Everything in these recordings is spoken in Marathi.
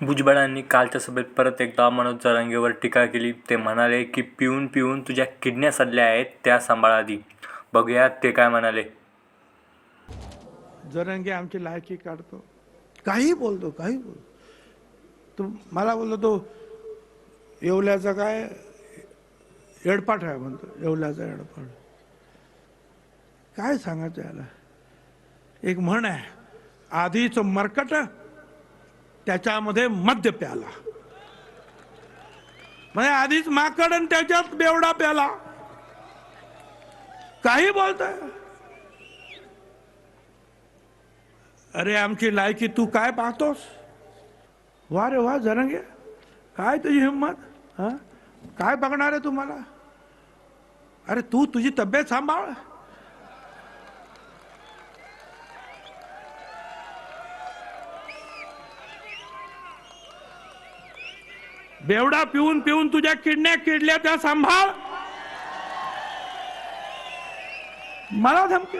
भुजबळांनी कालच्या सभेत परत एकदा मनोज जरांगेवर टीका केली. ते म्हणाले की पिऊन पिऊन तुझ्या किडन्या सडल्या आहेत त्या सांभाळ आधी. बघूया ते काय म्हणाले. जरांगे आमची लायकी काढतो. काही बोलतो काही बोलतो. तो मला बोलतो तो येवल्याचा काय एडपाट आहे म्हणतो. येवल्याचा एडपाट काय सांगायचं याला? एक म्हण आहे आधीच मरकट त्याच्यामध्ये मद्य प्याला. म्हणजे आधीच माकड आणि त्याच्यात बेवडा प्याला. काही बोलतोय? अरे आमची लायकी तू काय पाहतोस? वा रे वा जरंगे. काय तुझी हिंमत? काय बघणार आहे तुम्हाला अरे तू तुझी तब्येत सांभाळ. बेवडा पिऊन पिऊन तुझ्या किडण्या किडल्या त्या सांभाळ. मला धमकी.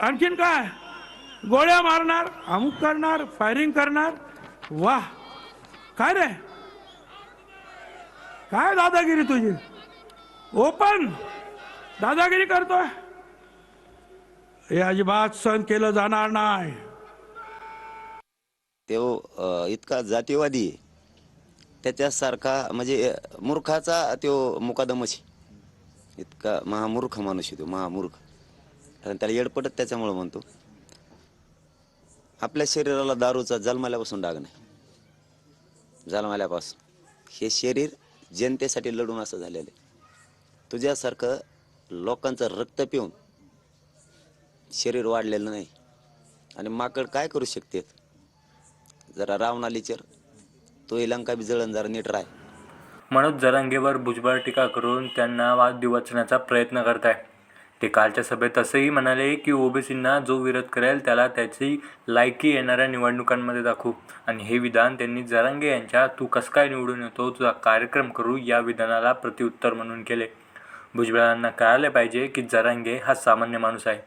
आणखीन काय? गोळ्या मारणार अमुक करणार फायरिंग करणार. वाह. काय रे? काय दादागिरी तुझी? ओपन दादागिरी करतोय. हे अजिबात सहन केलं जाणार नाही. तो इतका जातीवादी आहे. त्याच्यासारखा म्हणजे मूर्खाचा तो मुकादमच इतका महामूर्ख माणूस आहे तो महामूर्ख. कारण त्याला येडपटत त्याच्यामुळं म्हणतो. आपल्या शरीराला दारूचा जन्माल्यापासून डाग नाही. जन्माल्यापासून. हे शरीर जनतेसाठी लढून असं झालेलं आहे. तुझ्यासारखं लोकांचं रक्त पिऊन शरीर वाढलेलं नाही. आणि माकड काय करू शकते जरा रावणालीचर तो लंका बी जळण नीट राय. मनोज जरांगेवर भुजबळ टीका करून त्यांना वाद वाचण्याचा प्रयत्न आहे ते कालच्या सभेत असंही म्हणाले की ओबीसींना जो विरोध करेल त्याला त्याची लायकी येणाऱ्या निवडणुकांमध्ये दाखवू. आणि हे विधान त्यांनी जरांगे यांच्या तू कसं काय निवडून येतो तुझा कार्यक्रम करू या विधानाला प्रत्युत्तर म्हणून केले. भुजबळांना कळाले पाहिजे की जरांगे हा सामान्य माणूस आहे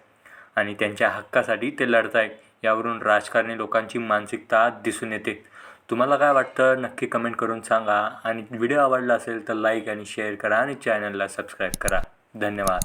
आणि त्यांच्या हक्कासाठी ते लढत आहे यावरून राजकारणी लोकांची मानसिकता दिसून येते. तुम्हाला काय वाटतं? नक्की कमेंट करून सांगा. आणि व्हिडिओ आवडला असेल तर लाईक आणि शेअर करा आणि चॅनलला सबस्क्राईब करा. धन्यवाद.